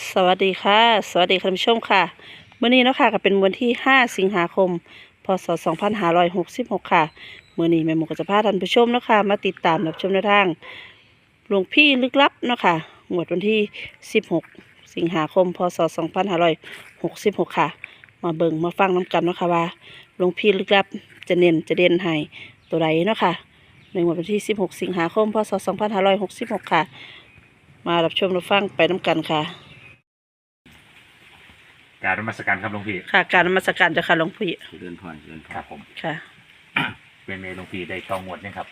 สวัสดีค่ะ สวัสดีคุณผู้ชมค่ะเมื้อนี้เนาะค่ะก็เป็นวันที่ 5 สิงหาคม พศ 2566 ค่ะเมื้อนี้แม่หมูก็จะพาท่านผู้ชมเนาะค่ะมาติดตามรับชมแนทางหลวงพี่ลึกลับเนาะค่ะงวดวันที่ 16 สิงหาคม พศ 2566 ค่ะ มาเบิ่งมาฟังน้ำกันเนาะค่ะว่าหลวงพี่ลึกลับจะเน้นจะเด่นให้ตัวใดเนาะค่ะในวดวันที่ 16 สิงหาคม พศ 2566 ค่ะ มารับชมรับฟังไปน้ำกันค่ะ กรารนมัสการครับหลวงพี่ค่ะ การนมัสการเจ้าค่ะหลวงพี่เดินผ่านเดินคผ่ารันบผมค่ะเป็นเมหลวงพี่ได้ตองงวดเนี่ยครับ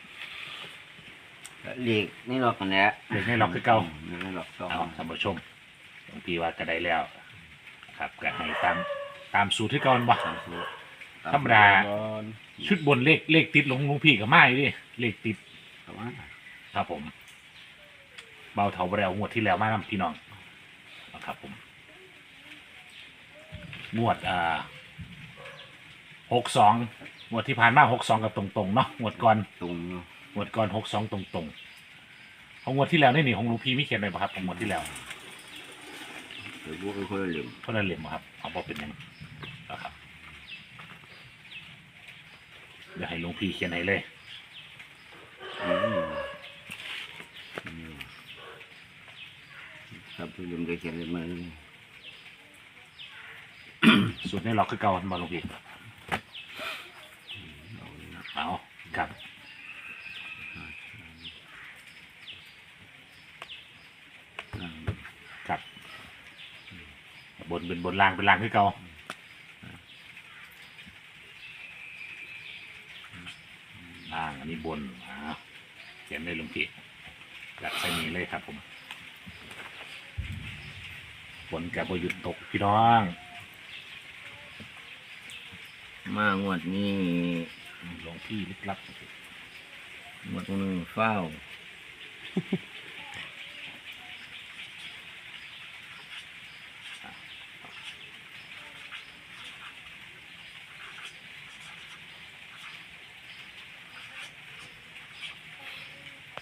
เลีกนี่หรอกกันแหล้วเด็กนี่หลอกคือเก่านี่หรอกสองเอาท่านผู้ชมหลวงพี่ว่าก็ได้แล้ว ครับก็ให้ตามตามสูตรที่เก่าบ่สามสูตรธรรมดาชุดบนเลขเลขติดหลวงหลวงพี่กับไม้ดิเลขติดแต่ว่าครับผม เบาเถาไปแล้วงวดที่แล้วมากพี่น้องนะครับผม งวดอ่าหกสองงวดที่ผ่านมาหกสองกับตรงๆเนาะงวดก่อนตรงเนาะงวดก่อนหกสองตรงตรงๆของงวดที่แล้วนี่นี่ของหลุงพี่ไม่เขียนเลยป่ะครับของงวดที่แล้วเดี๋ยวพวกค่อยๆเหลี่ยมเท่านั้นเหลี่ยมบ่ครับเอาบอกเป็นหยังนะครับเดี๋ยวให้หลุงพี่เขียนให้เลย อืมอืมครับเหลี่ยมก็เขียนเลยมา สูตรนี้เราคือเก่ามาลงพี่เอาครับครับ บนเป็นบนล่างเป็นล่างคือเก่าล่างอันนี้บนอ่าเขียนเลยลงพี่หลักใส่นี้เลยครับผมฝนกับบยุดตกพี่น้อง มางวดนี้หลวงพี่ลึกลับงวดนึงเฝ้า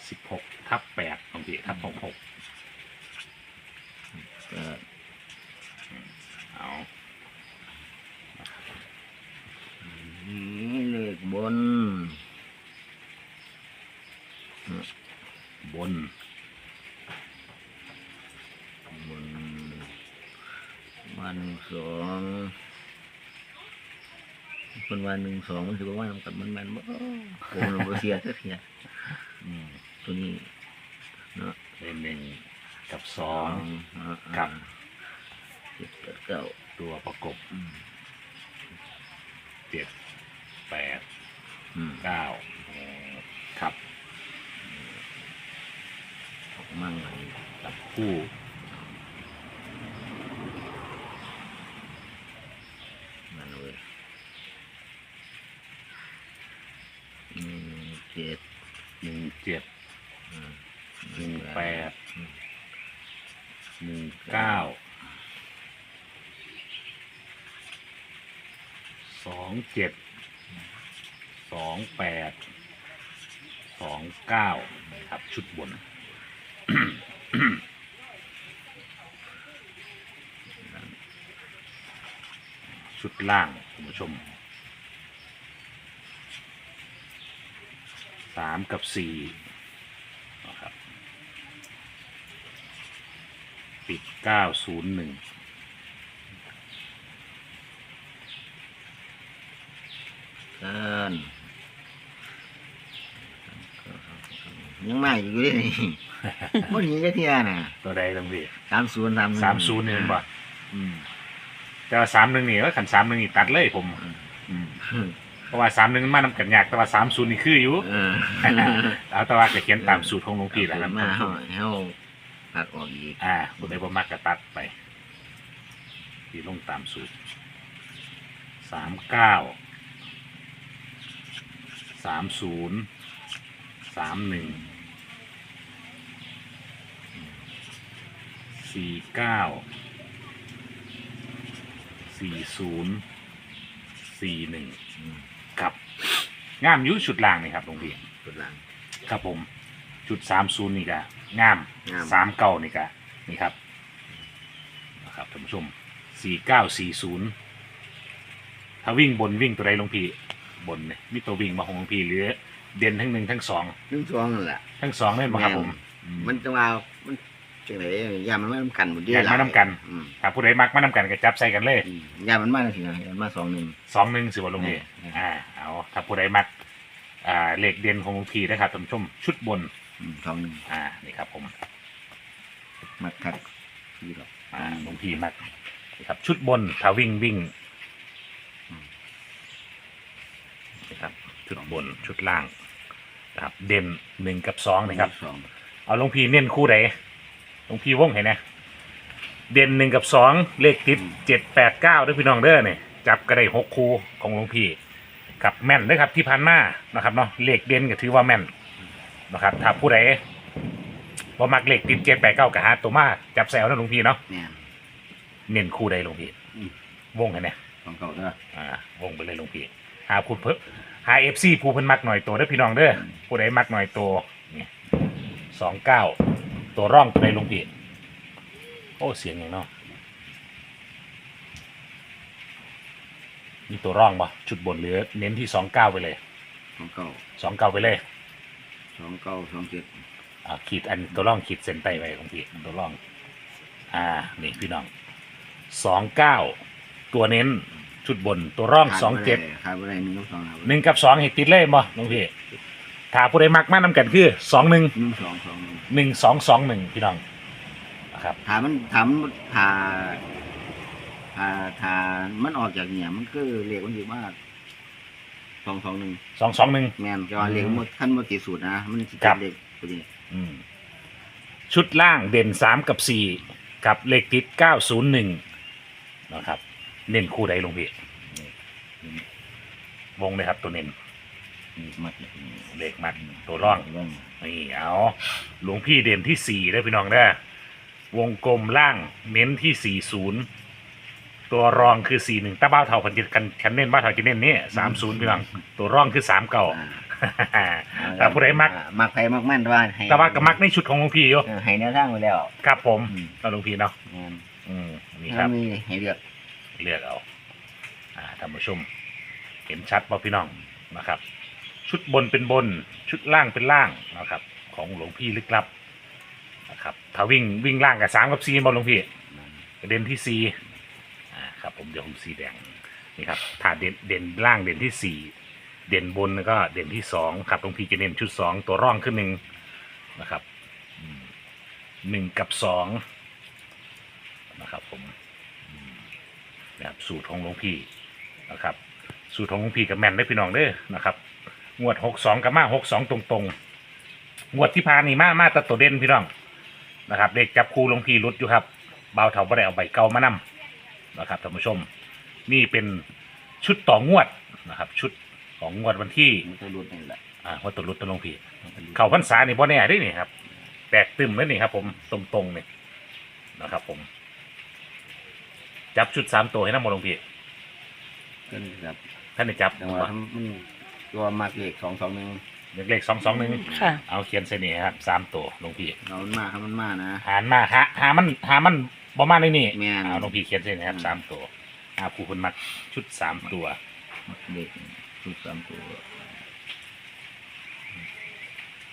สิบหกทับแปดหลวงพี่ทับหกหกก็ เอา นี่เลข บน บน บน วันหนึ่งสองคนวันหนึ่งสองมันถือว่ามันกับมันมันบ่โอ้โหเสียสักเทียอืมตัวนี้เนาะเป็นหนึ่งกับสองอ่าครับเจ็ดแปดเก้าตัวประกบอืมเจ็ดแปด อืมเก้าครับมั่งอันนี้จับคู่นั่นเว้ยหนึ่งเจ็ดหนึ่งเจ็ดอืมหนึ่งแปดหนึ่งเก้าสองเจ็ด สองแปดสองเก้านะครับ ชุดบนชุดล่างคุณผู้ชมสามกับสี่นะครับปิดเก้าศูนย์หนึ่งกัน ยังมาอยู่เลยนี่บ่หนีจะเที่ยน่ะตัวใดตรงนี้สามศูนย์สามสามศูนย์เนี่ยเห็นป่ะอืมแต่ว่าสามหนึ่งนี่ก็ขันสามหนึ่งนี่ตัดเลยผมอืมเพราะว่าสามหนึ่งมานำกันยากแต่ว่าสามศูนย์นี่คืออยู่เออเอาแต่ว่าก็เขียนตามสูตรของหลวงพี่แหละครับมาเฮาเฮาตัดออกอีกอ่าบุได้บ่มักก็ตัดไปที่ลงตามสูตรสามเก้าสามศูนย์สามหนึ่ง สี่เก้าสี่ศูนย์สี่หนึ่งอืมครับงามอยุชุดล่างนี่ครับหลวงพี่สุดหลัง ครับผม จุดสามศูนย์นี่ก็งามงาม สามเก้านี่ก็นี่ครับนะครับท่านผู้ชมสี่เก้าสี่ศูนย์ถ้าวิ่งบนวิ่งตัวใดหลวงพี่บนเนี่ยมีตัววิ่งมาของหลวงพี่หรือเด่นทั้งหนึ่งทั้งสองหนึ่งสองนั่นแหละ ทั้งสองเล่นมาครับผมอืมมันจะว่ามัน จังไหนยามันไม่น้ำกันหมดเดียามมันนำกัน อืมถ้าผู้ใดมักมานำกันก็จับใส่กันเลยอืมยามันมากสินะมันมาสองหนึ่ง สองหนึ่งสิบหลวงพี่อืม อ่าเอาถ้าผู้ใดมักอ่าเลขเด่นของหลวงพี่นะครับท่านผู้ชมชุดบนอืมสองหนึ่งอ่านี่ครับผมมัดคัดที่หรอกอ่าหลวงพี่มักนี่ครับชุดบนถ้าวิ่งวิ่งนี่ครับชุดบนชุดล่างนะครับเด่นหนึ่งกับสองนะครับ สองเอาหลวงพี่เน้นคู่ไหน หลวงพี่วงให้นะเด่นหนึ่งกับสองเลขติดเจ็ดแปดเก้าด้วยพี่น้องเด้อเนี่ยจับก็ได้หกคู่ของหลวงพี่กับแม่นด้วยครับที่พันมานะครับเนาะเลขเด่นก็ถือว่าแม่นนะครับถ้าผู้ใดว่ามักเลขติดเจ็ดแปดเก้ากับหาตัวมาจับแซวนะหลวงพี่เนาะเนี่ยเน้นคู่ใดหลวงพี่อืมวงให้นะสองเก่าเด้ออ่าวงไปเลยหลวงพี่หาพูดเพิ่มหาเอฟซีผู้เพิ่นมักหน่อยตัวเด้อพี่น้องเด้อผู้ใดมักหน่อยตัวนี่สองเก้า ตัวร่องตัวใดหลวงพี่โอ้เสียงอย่างเนาะมีตัวร่องปะชุดบนเหลือ เน้นที่สองเก้าไปเลยสองเก่าสองเก้าไปเลยสองเก่าสองเจ็ดอ่าขีดอันตัวร่องขีดเส้นใต้ไว้หลวงพี่ตัวร่อง อ่านี่พี่น้องสองเก้าตัวเน้นชุดบนตัวร่องสองเจ็ดขาดไปได้หนึ่งกับสองหนึ่งกับสองให้ติดเลยบ่หลวงพี่ถ้าผู้ใดมักมากน้ำกันคือสองหนึ่งหนึ่งสองสองหนึ่ง หนึ่งสองสองหนึ่งพี่น้องนะครับ ถามมันถามมันถาถาถามันออกจากเนี่ยมันคือเรียกมันอยู่ว่าสองสองหนึ่งสองสองหนึ่ง แมนจะว่าเรียกมันขั้นมันติดสูตรนะมันสิครับเด็กตัวนี้อืมชุดล่างเด่นสามกับสี่กับเลขติดเก้าศูนย์หนึ่งนะครับ เน้นคู่ใดหลวงพี่นี่วงเลยครับตัวเน้น มัดเลขมัดตัวร่อง ร่องนี่เอาหลวงพี่เด่นที่สี่ได้อพี่น้องได้อวงกลมล่างเน้นที่สี่ศูนย์ตัวรองคือสี่หนึ่งตาบ้าวเท่าพันจิตกันคันเน้นบ้าวเท่ากินเน้นนี่สามศูนย์พี่น้องตัวรองคือสามเก่าอ่าถ้าผู้ใดมัก อ่ามักใครมักมั่นว่าให้แต่ว่าก็มักในชุดของหลวงพี่อยู่เออให้แนวทางไปแล้วครับผมอืมเอาหลวงพี่เนาะแม่นอืมนี่คถ้ารับมีให้เลือกเลือกเอา อ่าท่านผู้ชม เห็นชัดป่ะพี่น้องนะครับ ชุดบนเป็นบน ชุดล่างเป็นล่างนะครับ ของหลวงพี่ลึกลับนะครับถ้าวิ่งวิ่งล่างกับสามกับสี่บอลหลวงพี่เด่นที่สี่อ่าครับผมเดี๋ยวผมสีแดงนี่ครับถ้าเด่นเด่นล่างเด่นที่สี่เด่นบนก็เด่นที่สองครับหลวงพี่จะเน้นชุดสองตัวร่องขึ้นหนึ่งนะครับหนึ่งกับสองนะครับผมนะครับสูตรของหลวงพี่นะครับ สูตรของหลวงพี่กับแม่นได้พี่น้องเด้อนะครับ งวดหกสองกับมาหกสองตรงๆ งวดที่พานนี่มามาแตัดตัวเด่นพี่น้องนะครับเด็กจับคู่หลวงพี่รุดอยู่ครับเบาวเถาบ่ได้เอาใบเก่ามานำนะครับท่านผู้ชม นี่เป็นชุดต่องวดนะครับ ชุดของงวดวันที่มันจะรุดนี่แหละอ่าวัดตัวรุดตัวหลวงพี่มันจะรุดเข่าพรรษานี่บ่แน่ได้นี่ครับแตกตึมเลยนี่ครับ ผมตรงๆนี่นะครับ ผม จับชุดสามตัวให้น้ำมันหลวงพี่ก็นี่ครับท่านได้จับแต่ว่าถ้ามัน ตัวมักเลขสองสองหนึ่งเลขสองสองหนึ่งค่ะ เอาเขียนเส้นนี้ครับสามตัวหลวงพี่เรามันมากครับมันมากนะ หารมาหาหามันหามันบ่มาในนี่แม่น เอาหลวงพี่เขียนเส้นนี้ครับอืมสามตัวอาผู้คนมักชุดสามตัวมักเลขชุดสามตัว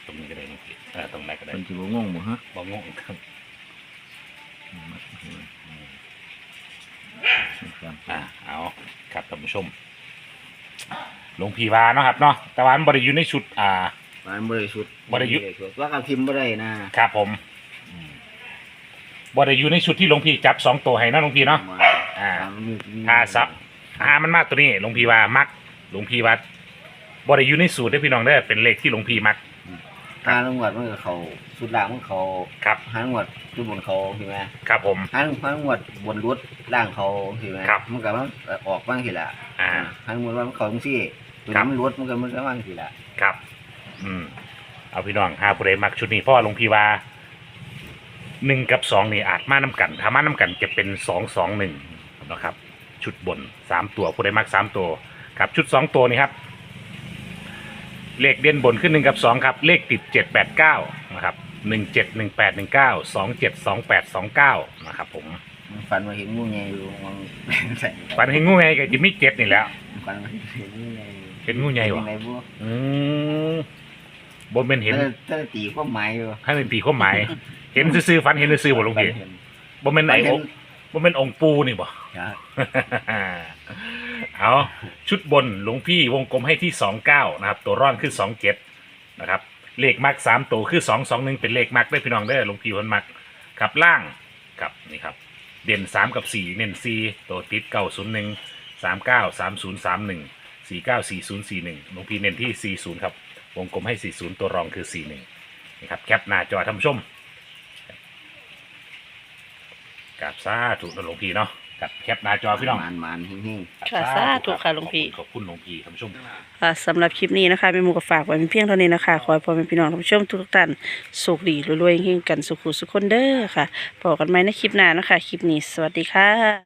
ตรงนี้ก็ได้หลวงพี่เออตรงไหนก็ได้เป็นสิบงงบ่ฮะบ่งงครับมักเลขชุดสามตัวอ่าเอาครับท่านผู้ชม หลวงพี่ว่าเนาะครับเนาะแต่ว่ามันบริอยู่ในชุดอ่ามันบริสุทธิ์บ่ได้ยุว่าการพิมพ์บ่ได้นะครับผมอืมบริอยู่ในชุดที่หลวงพี่จับสองตัวให้เนาะหลวงพี่เนาะอ่าถ้าซับหามันมากตัวนี้หลวงพี่ว่ามักหลวงพี่ว่าบริอยู่ในสูตรได้อพี่น้องได้อเป็นเลขที่หลวงพี่มัก หาลงวัดมันก็เขาสุดล่างมันเขาครับหางวดจุดบนเขาใช่ไหมครับผมหางหางวดบนรุดล่างเขาใช่ไหมครับมันก็มันออกบ้างทีละอ่าหางวดว่ามันเขาจังซี่ตัวครับนี้มันรุดมันก็มันก็บ้างทีละครับ อืมเอาพี่น้องหาผู้ใดมักชุดนี้เพราะว่าหลวงพี่ว่าหนึ่งกับสองนี่อาจมาน้กัน ถ้ามาน้กันจะเป็นสองสองหนึ่งนะครับ ชุดบนสามตัวผู้ใดมักสามตัวครับชุดสองตัวนี่ครับ เลขเด่นบนขึ้นหนึ่งกับสองครับ เลขติดเจ็ดแปดเก้านะครับหนึ่งเจ็ดหนึ่งแปดหนึ่งเก้าสองเจ็ดสองแปดสองเก้านะครับผมฝันว่าเห็นงูใหญ่อยู่มองใส่ฝันเห็นงูไงก็จะมีเจ็ดนี่แหล้ว ฝันว่าเห็นงูใหญ่เห็นงูใหญ่วะเนไงบัวอืมบนเป็นเห็นแต่แต่ตีความหมายอยู่ให้เป็นปีความหมาย เห็นซื่อๆฝันเห็นซื่อๆบ่หลวงพี่ฝันเห็นบ่เป็นไหนฝันเห็องค์บ่เป็นองค์ปูนี่บ่ ครับ เอาชุดบนหลวงพี่วงกลมให้ที่สองเก้านะครับ ตัวร่อนคือสองเจ็ดนะครับ เลขมักสามตัวคือสองสองหนึ่งเป็นเลขมักได้พี่น้องได้หลวงพี่วันมักกับล่างกับนี่ครับ เด่นสามกับสี่เน้นสี่ตัวติดเก้าศูนย์หนึ่งสามเก้าสามศูนย์สามหนึ่งสี่เก้าสี่ศูนย์สี่หนึ่งหลวงพี่เน้นที่สี่ศูนย์ครับ วงกลมให้สี่ศูนย์ตัวรองคือสี่หนึ่งนี่ครับแคปหน้าจอท่านผู้ชมกับซาถูกนะหลวงพี่เนาะ กับแคปหน้าจอพี่น้องมานมานๆหิ้งค่ะสาธุค่ะหลวงพี่ ขอบคุณหลวงพี่ท่านผู้ชมค่ะสำหรับคลิปนี้นะคะแม่หมูก็ฝากไว้เป็นเพียงเท่านี้นะคะ ขอให้พ่อแม่พี่น้องท่านผู้ชมทุกท่านสุขดีรวยๆเฮงๆกันสุขุสุขคนเด้อค่ะพบกันใหม่ในคลิปหน้านะคะ คลิปนี้สวัสดีค่ะ